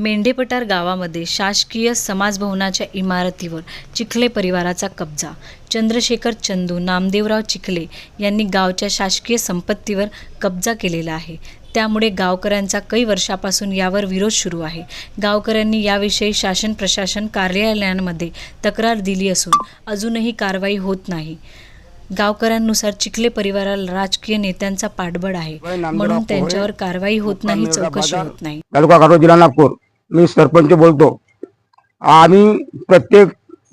मेंढेपटार गावामध्ये शासकीय समाजभवनाच्या इमारतीवर चिखले परिवाराचा कब्जा. चंद्रशेखर चंदू नामदेवराव चिखले यांनी गावच्या शासकीय संपत्तीवर कब्जा केलेला आहे. त्यामुळे गावकऱ्यांचा काही वर्षापासून यावर विरोध सुरू आहे. गावकऱ्यांनी याविषयी शासन प्रशासन कार्यालयांमध्ये तक्रार दिली असून अजूनही कारवाई होत नाही. गावकऱ्यांनुसार चिखले परिवाराला राजकीय नेत्यांचा पाठबळ आहे. म्हणून त्यांच्यावर कारवाई होत नाही चौकशी होत नाही. तालुका जिल्हा नागपूर. मी सरपंच बोलतो. आम्ही प्रत्येक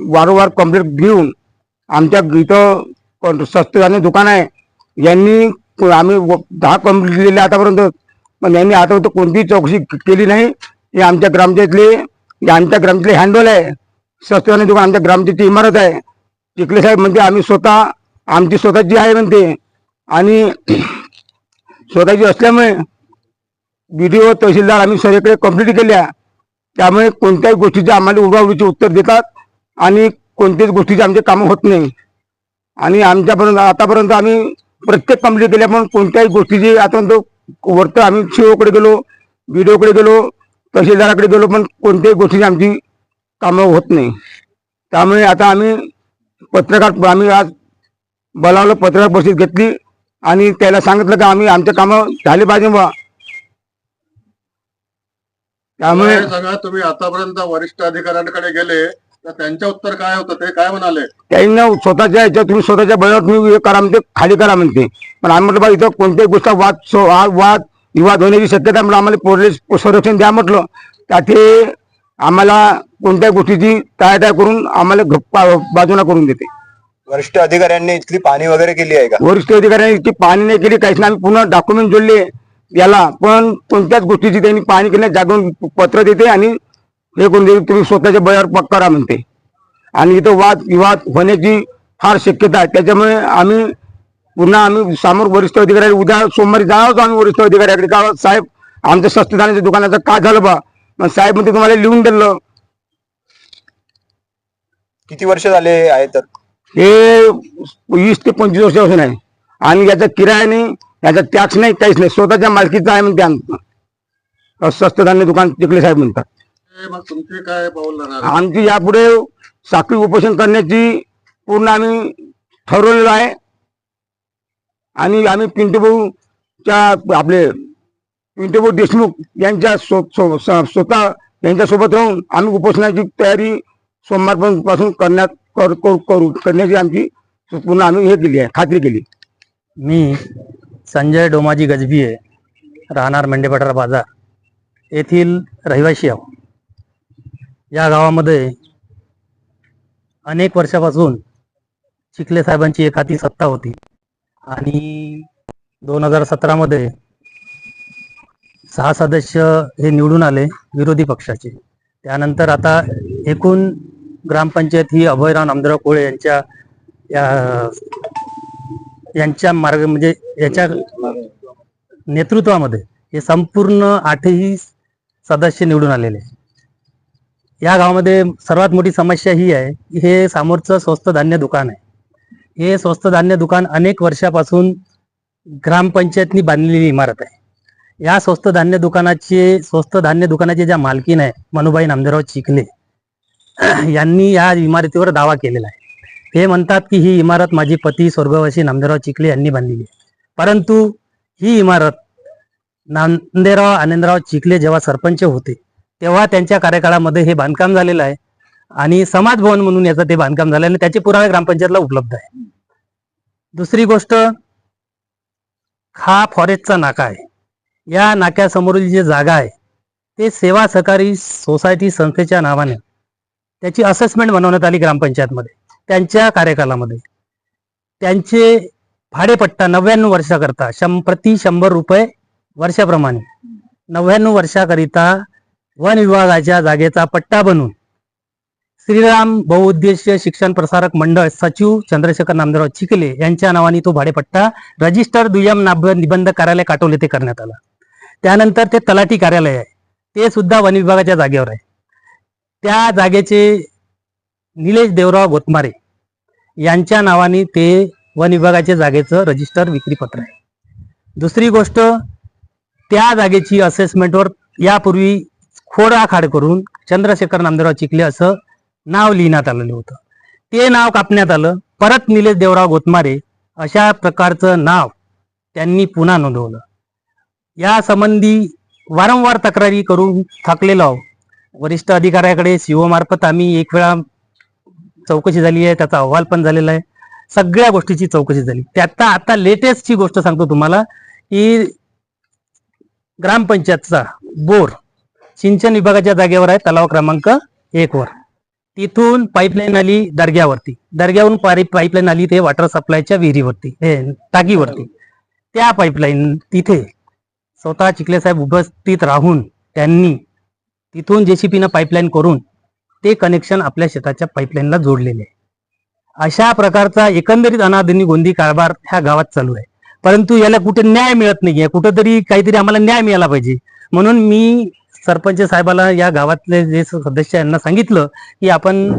वारंवार कंप्लेंट घेऊन आमच्या इथं कोण- दुकान आहे यांनी आम्ही दहा कंप्लेंट लिहिलेल्या आतापर्यंत पण यांनी आतापर्यंत कोणतीही चौकशी केली नाही. हे आमच्या ग्रामपंचायतले आमच्या ग्रामचे हँडल आहे. स्वस्त दुकान आमच्या ग्रामपंचायतची इमारत आहे. चिखले साहेब म्हणते आम्ही स्वतः आमची स्वतःची आहे म्हणते. आणि स्वतःची असल्यामुळे बी डी ओ तहसीलदार आम्ही सगळीकडे कंप्लीट केल्या. त्यामुळे कोणत्याही गोष्टीचे आम्हाला उडवाउडीचे उत्तर देतात आणि कोणत्याच गोष्टीचे आमचे कामं होत नाही. आणि आमच्यापर्यंत आतापर्यंत आम्ही प्रत्येक कंप्लीट केल्या पण कोणत्याही गोष्टीची आतापर्यंत वरतं आम्ही सीओकडे गेलो व्हिडिओकडे गेलो तहसीलदाराकडे गेलो पण कोणत्याही गोष्टीची आमची कामं होत नाही. त्यामुळे आता आम्ही पत्रकार आम्ही आज बोलावलं पत्रकार परिषद घेतली आणि त्याला सांगितलं की आम्ही आमचे कामं झाले पाहिजे बा त्यामुळे सगळं तुम्ही आतापर्यंत वरिष्ठ अधिकाऱ्यांकडे गेले तर त्यांचे उत्तर काय होतं ते काय म्हणाले? त्यांना स्वतःच्या याच्यात तुम्ही स्वतःच्या बळावर तुम्ही हे करा म्हणते खाली करा म्हणते. पण आम्ही म्हटलं बा इथं कोणत्याही गोष्ट वाद सो- वाद विवाद होण्याची शक्यता म्हणून आम्हाला पोलीस संरक्षण द्या म्हटलं. त्याते आम्हाला कोणत्याही गोष्टीची टाळाटाळ करून आम्हाला बाजूला करून देते. वरिष्ठ अधिकाऱ्यांनी इथली पाणी वगैरे केली आहे का? वरिष्ठ अधिकाऱ्यांनी इतकी पाणी नाही केली काहीच नाही. आम्ही पुन्हा डॉक्युमेंट जोडले. याला. पण कोणत्याच गोष्टीची त्यांनी पाणी केल्या जागून पत्र देते आणि हे करून देते तुम्ही स्वतःच्या बळावर पक करा म्हणते. आणि इथं वाद विवाद होण्याची फार शक्यता आहे. त्याच्यामुळे आम्ही पुन्हा आम्ही समोर वरिष्ठ अधिकारी उद्या सोमवारी जाणार आम्ही वरिष्ठ अधिकाऱ्याकडे. का साहेब आमचं स्वस्तदानाच्या दुकानाचं काय झालं बा? मग साहेब म्हणते तुम्हाला लिहून दिलं. किती वर्ष झाले आहे तर? हे वीस ते पंचवीस वर्षापासून आहे. आणि याचा किराया नाही याचा टॅक्स नाही काहीच नाही. स्वतःच्या मालकीचा आहे म्हणते आमचं स्वस्त धान्य दुकान चिखले साहेब म्हणतात. हे मग तुमचे काय पाऊल राहणार? आमची यापुढे साखळी उपोषण करण्याची पूर्ण आम्ही ठरवलेलं आहे. आणि आम्ही पिंटू भाऊच्या आपले पिंटू भाऊ देशमुख यांच्या स्वतः यांच्यासोबत राहून आम्ही उपोषणाची तयारी सोमवारपासून पासून करण्यात कर- करू करू करण्याची आमची पूर्ण आम्ही हे केली आहे खात्री केली मी संजय डोमाजी गजबीये राहणार मेंढेपठार बाजार येथील रहिवाशी आहो. या गावामध्ये अनेक वर्षापासून चिखले साहेबांची एक हाती सत्ता होती आणि दोन हजार सतरामध्ये सहा सदस्य हे निवडून आले विरोधी पक्षाचे. त्यानंतर आता एकूण ग्रामपंचायत ही अभयराव नामदेवराव कोळे यांच्या या यांच्या मार्ग म्हणजे याच्या नेतृत्वामध्ये हे संपूर्ण आठही सदस्य निवडून आलेले आहे. या गावामध्ये सर्वात मोठी समस्या ही आहे की हे समोरचं स्वस्त धान्य दुकान आहे. हे स्वस्त धान्य दुकान अनेक वर्षापासून ग्रामपंचायतनी बांधलेली इमारत आहे. या स्वस्त धान्य दुकानाचे स्वस्त धान्य दुकानाचे ज्या मालकीन आहे मनुबाई नामदेवराव चिखले यांनी या इमारतीवर दावा केलेला आहे. हे म्हणतात की ही इमारत माझी पती स्वर्गवासी नामदेवराव चिखले यांनी बांधलेली आहे. परंतु ही इमारत नामदेवराव आनंदराव चिखले जेव्हा सरपंच होते तेव्हा त्यांच्या कार्यकाळामध्ये हे बांधकाम झालेलं आहे आणि समाज भवन म्हणून याचं ते बांधकाम झालं आणि त्याचे पुरावे ग्रामपंचायतला उपलब्ध आहे. दुसरी गोष्ट हा फॉरेस्टचा नाका आहे. या नाक्यासमोरील जी जागा आहे ते सेवा सहकारी सोसायटी संस्थेच्या नावाने त्याची असेसमेंट बनवण्यात आली ग्रामपंचायतमध्ये. त्यांच्या कार्यकालामध्ये. त्यांचे भाडेपट्टा नव्याण्णव वर्षाकरता शं प्रति शंभर रुपये वर्षाप्रमाणे. नव्याण्णव वर्षाकरिता वन विभागाच्या जागेचा पट्टा बनून. श्रीराम बहुउद्देशीय शिक्षण प्रसारक मंडळ सचिव चंद्रशेखर नामदेवराव चिखले यांच्या नावाने तो भाडेपट्टा रजिस्टर दुय्यम नाब निबंध कार्यालय काटोल येथे करण्यात आला. त्यानंतर ते तलाठी कार्यालय आहे. ते सुद्धा वन विभागाच्या जागेवर आहे. त्या जागेचे निलेश देवराव गोतमारे यांच्या नावाने ते वन विभागाच्या जागेचं रजिस्टर विक्रीपत्र आहे. दुसरी गोष्ट त्या जागेची असेसमेंटवर यापूर्वी खोडाखाड करून चंद्रशेखर नामदेवराव चिखले असं नाव लिहिण्यात आलेलं होतं. ते नाव कापण्यात आलं. परत निलेश देवराव गोतमारे अशा प्रकारचं नाव त्यांनी पुन्हा नोंदवलं. या संबंधी वारंवार तक्रारी करून थकलेलो वरिष्ठ अधिकाऱ्याकडे सीओ मार्फत आम्ही एक वेळा चौकशी झाली आहे त्याचा अहवाल पण झालेला आहे. सगळ्या गोष्टीची चौकशी झाली. त्यात आता लेटेस्टची गोष्ट सांगतो तुम्हाला की ग्रामपंचायतचा बोर सिंचन विभागाच्या जागेवर आहे तलाव क्रमांक एक वर. तिथून पाईपलाईन आली दर्ग्यावरती. दर्ग्यावरून पाईपलाईन आली ते वॉटर सप्लायच्या विहिरीवरती हे टाकीवरती. त्या पाईपलाईन तिथे स्वतः चिखले साहेब उपस्थित राहून त्यांनी तिथून जेसीपीनं पाईपलाईन करून ते कनेक्शन आपल्या शेताच्या पाईपलाईनला जोडलेले आहे. अशा प्रकारचा एकंदरीत अनाधुनी गोंदी कारभार ह्या गावात चालू आहे. परंतु याला कुठे न्याय मिळत नाहीये. कुठंतरी काहीतरी आम्हाला न्याय मिळाला पाहिजे. म्हणून मी सरपंच साहेबाला या गावातले जे सदस्य यांना सांगितलं की आपण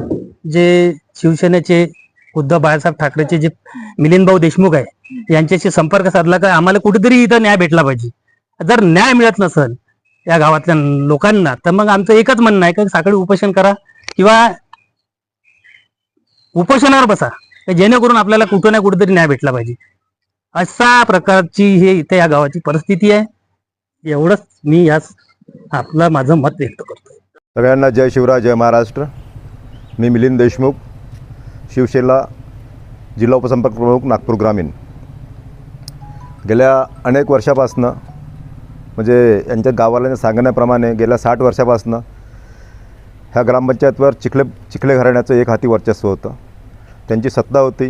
जे शिवसेनेचे उद्धव बाळासाहेब ठाकरेचे जे मिलिंदभाऊ देशमुख आहे यांच्याशी संपर्क साधला का? आम्हाला कुठेतरी इथं न्याय भेटला पाहिजे. जर न्याय मिळत नसेल या गावातल्या लोकांना. तर मग आमचं एकच म्हणणं आहे की साखळी उपोषण करा किंवा उपोषणावर बसा. जेणेकरून आपल्याला कुठं ना कुठेतरी न्याय भेटला पाहिजे. अशा प्रकारची हे इथे या गावाची परिस्थिती आहे. एवढंच मी यास आपलं माझं मत व्यक्त करतो सगळ्यांना जय शिवराय जय महाराष्ट्र. मी मिलिंद देशमुख शिवसेना जिल्हा उपसंपर्क प्रमुख नागपूर ग्रामीण. गेल्या अनेक वर्षापासनं म्हणजे यांच्या गावाला सांगण्याप्रमाणे गेल्या साठ वर्षापासनं ह्या ग्रामपंचायतवर चिखले चिखले घराण्याचं एक हाती वर्चस्व होतं. त्यांची सत्ता होती.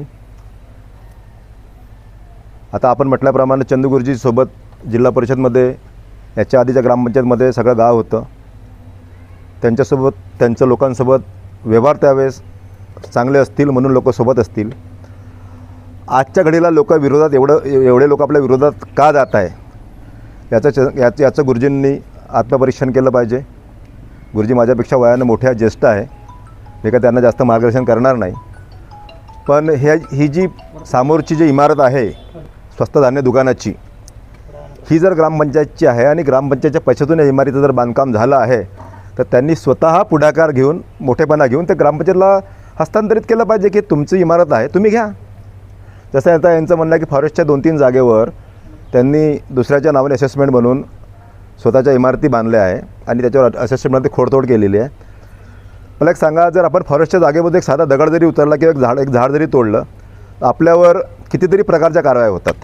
आता आपण म्हटल्याप्रमाणे चंदुगुरुजीसोबत जिल्हा परिषदमध्ये याच्या आधीच्या ग्रामपंचायतमध्ये सगळं गाव होतं. त्यांच्यासोबत त्यांच्या लोकांसोबत व्यवहार त्यावेळेस चांगले असतील म्हणून लोक सोबत असतील. आजच्या घडीला लोक विरोधात एवढं एवढे लोक आपल्या विरोधात का जात आहे? याचं च याचं याचं गुरुजींनी आत्मपरीक्षण केलं पाहिजे. गुरुजी माझ्यापेक्षा वयानं मोठ्या ज्येष्ठ आहे. मी काय त्यांना जास्त मार्गदर्शन करणार नाही. पण हे ही जी समोरची जी इमारत आहे स्वस्त धान्य दुकानाची ही जर ग्रामपंचायतची आहे आणि ग्रामपंचायतच्या पैशातून या इमारतीचं जर बांधकाम झालं आहे तर त्यांनी स्वतः पुढाकार घेऊन मोठेपणा घेऊन ते ग्रामपंचायतला हस्तांतरित केलं पाहिजे की तुमची इमारत आहे तुम्ही घ्या. जसं आता यांचं म्हणणं आहे की फॉरेस्टच्या दोन तीन जागेवर त्यांनी दुसऱ्याच्या नावाने असेसमेंट बनवून स्वतःच्या इमारती बांधल्या आहे आणि त्याच्यावर असेसमेंटमध्ये खोडतोड केलेली आहे. मला एक सांगा जर आपण फॉरेस्टच्या जागेमध्ये एक साधा दगड जरी उतरला किंवा एक झाड एक झाड जरी तोडलं तर आपल्यावर कितीतरी प्रकारच्या कारवाया होतात.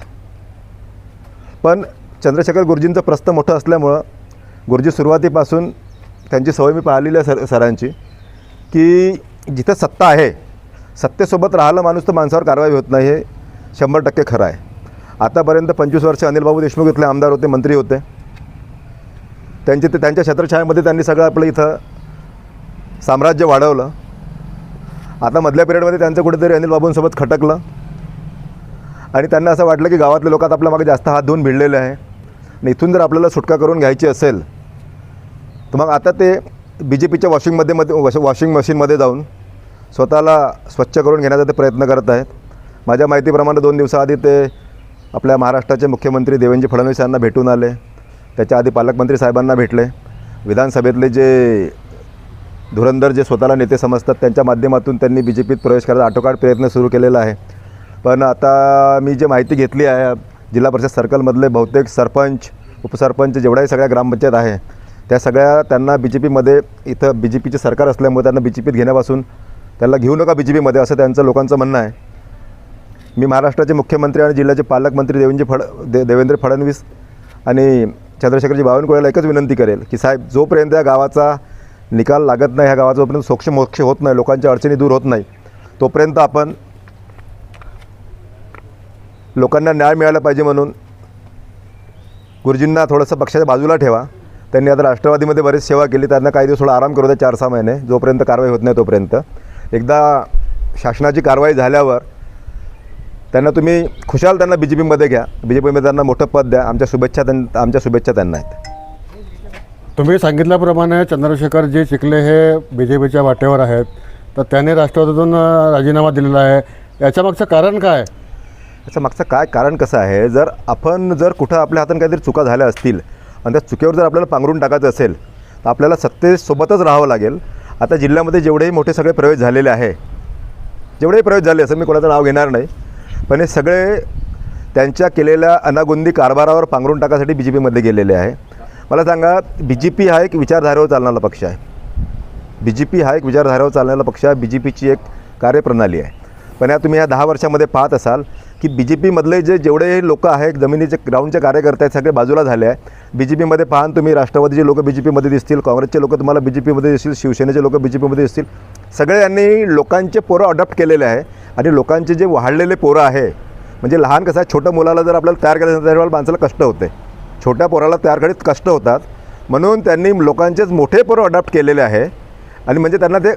पण चंद्रशेखर गुरुजींचं प्रस्थ मोठं असल्यामुळं गुरुजी सुरुवातीपासून त्यांची सवय मी पाहिलेली आहे सर सरांची की जिथं सत्ता आहे सत्तेसोबत राहिलं माणूस तर माणसावर कारवाई होत नाही हे शंभर टक्के खरं आहे. आतापर्यंत पंचवीस वर्ष अनिलबाबू देशमुख इथले आमदार होते मंत्री होते. त्यांचे ते त्यांच्या छत्रछायामध्ये त्यांनी सगळं आपलं इथं साम्राज्य वाढवलं. आता मधल्या पिरियडमध्ये त्यांचं कुठेतरी अनिल बाबूंसोबत खटकलं. आणि त्यांना असं वाटलं की गावातले लोक आता आपल्या मागे जास्त हात धुवून भिडलेले आहे. आणि इथून जर आपल्याला सुटका करून घ्यायची असेल तर मग आता ते बी जे पीच्या वॉशिंगमध्ये मध्ये वॉश वॉशिंग मशीनमध्ये जाऊन स्वतःला स्वच्छ करून घेण्याचा ते प्रयत्न करत आहेत. माझ्या माहितीप्रमाणे दोन दिवसाआधी ते आपल्या महाराष्ट्राचे मुख्यमंत्री देवेंद्र फडणवीस यांना भेटून आले. त्याच्या आधी पालकमंत्री साहेबांना भेटले. विधानसभेतले जे धुरंधर जे स्वतःला नेते समजतात त्यांच्या माध्यमातून त्यांनी बी जे पीत प्रवेश करायचा आटोकाट प्रयत्न सुरू केलेला आहे. पण आता मी जे माहिती घेतली आहे जिल्हा परिषद सर्कलमधले बहुतेक सरपंच उपसरपंच जेवढ्याही सगळ्या ग्रामपंचायत आहे त्या सगळ्या त्यांना बी जे पीमध्ये इथं बी जे पीचे सरकार असल्यामुळे त्यांना बी जे पीत घेण्यापासून त्यांना घेऊ नका बी जे पीमध्ये असं त्यांचं लोकांचं म्हणणं आहे. मी महाराष्ट्राचे मुख्यमंत्री आणि जिल्ह्याचे पालकमंत्री देवेंद्र फड दे देवेंद्र फडणवीस आणि चंद्रशेखरजी बावनकुळेला एकच विनंती करेल की साहेब जोपर्यंत या गावाचा निकाल लागत नाही ह्या गावाचा जोपर्यंत सोक्ष मोक्ष होत नाही लोकांच्या अडचणी दूर होत नाही तोपर्यंत आपण लोकांना न्याय मिळाला पाहिजे म्हणून गुरुजींना थोडंसं पक्षाच्या बाजूला ठेवा. त्यांनी आता राष्ट्रवादीमध्ये बरीच सेवा केली त्यांना काही दिवस थोडा आराम करू द्या चार सहा महिने जोपर्यंत कारवाई होत नाही तोपर्यंत. एकदा शासनाची कारवाई झाल्यावर त्यांना तुम्ही खुशाल त्यांना बी जे पीमध्ये घ्या. बी जे पीमध्ये त्यांना मोठं पद द्या. आमच्या शुभेच्छा त्यां आमच्या शुभेच्छा त्यांना आहेत. तुम्ही सांगितल्याप्रमाणे चंद्रशेखर जे चिखले हे बी जे पीच्या वाटेवर आहेत. तर त्याने राष्ट्रवादीतून राजीनामा दिलेला आहे. याच्यामागचं कारण काय? याचं मागचं काय कारण कसं आहे? जर आपण जर कुठं आपल्या हाताने काहीतरी चुका झाल्या असतील आणि त्या चुकीवर जर आपल्याला पांघरून टाकायचं असेल तर आपल्याला सत्तेसोबतच राहावं लागेल. आता जिल्ह्यामध्ये जेवढेही मोठे सगळे प्रवेश झालेले आहे जेवढेही प्रवेश झाले असं मी कोणाचं नाव घेणार नाही. पण हे सगळे त्यांच्या केलेल्या अनागोंदी कारभारावर पांघरून टाकासाठी बी जे पीमध्ये गेलेले आहे. मला सांगा बी जे पी हा एक विचारधारेवर चालणारा पक्ष आहे. बी जे पी हा एक विचारधारेवर चालणारा पक्ष आहे बी जे पीची एक कार्यप्रणाली आहे. पण या तुम्ही या दहा वर्षामध्ये पाहत असाल की बी जे पीमधले जे जेवढे लोक आहेत जमिनीचे ग्राउंडचे कार्यकर्ते आहेत सगळे बाजूला झाले आहे. बी जे पीमध्ये पाहान तुम्ही राष्ट्रवादीचे लोक बी जे पीमध्ये दिसतील काँग्रेसचे लोक तुम्हाला बी जे पीमध्ये दिसतील शिवसेनेचे लोक बी जे पीमध्ये दिसतील. सगळे यांनी लोकांचे पोरं अडॉप्ट केलेले आहे. आणि लोकांचे जे वाढलेले पोरं आहे म्हणजे लहान कसं आहे छोट्या मुलाला जर आपल्याला तयार करायचं असेल तर माणसाला कष्ट होते. छोट्या पोराला तयार करीत कष्ट होतात. म्हणून त्यांनी लोकांचेच मोठे पोरं अडॉप्ट केलेले आहे. आणि म्हणजे त्यांना ते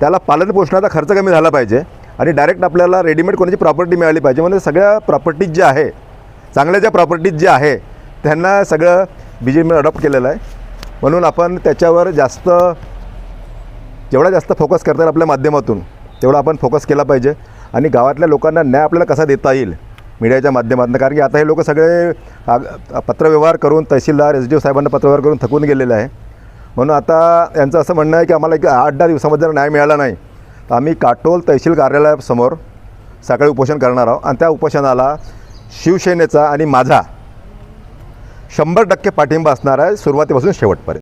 त्याला पालन पोषणाचा खर्च कमी झाला पाहिजे. आणि डायरेक्ट आपल्याला रेडीमेड कोणाची प्रॉपर्टी मिळाली पाहिजे. म्हणजे सगळ्या प्रॉपर्टीज ज्या आहे चांगल्या ज्या प्रॉपर्टीज ज्या आहे त्यांना सगळं बी जे पीने अडॉप्ट केलेलं आहे. म्हणून आपण त्याच्यावर जास्त जेवढा जास्त फोकस करता येईल आपल्या माध्यमातून तेवढा आपण फोकस केला पाहिजे. आणि गावातल्या लोकांना न्याय आपल्याला कसा देता येईल? मीडियाच्या माध्यमातून. कारण की आता हे लोक सगळे पत्रव्यवहार करून तहसीलदार एस डी ओ साहेबांना पत्रव्यवहार करून थकून गेलेले आहे. म्हणून आता यांचं असं म्हणणं आहे की आम्हाला एक आठ दहा दिवसामध्ये जर न्याय मिळाला नाही तर आम्ही काटोल तहसील कार्यालयासमोर सकाळी उपोषण करणार आहोत. आणि त्या उपोषणाला शिवसेनेचा आणि माझा शंभर टक्के पाठिंबा असणार आहे सुरुवातीपासून शेवटपर्यंत.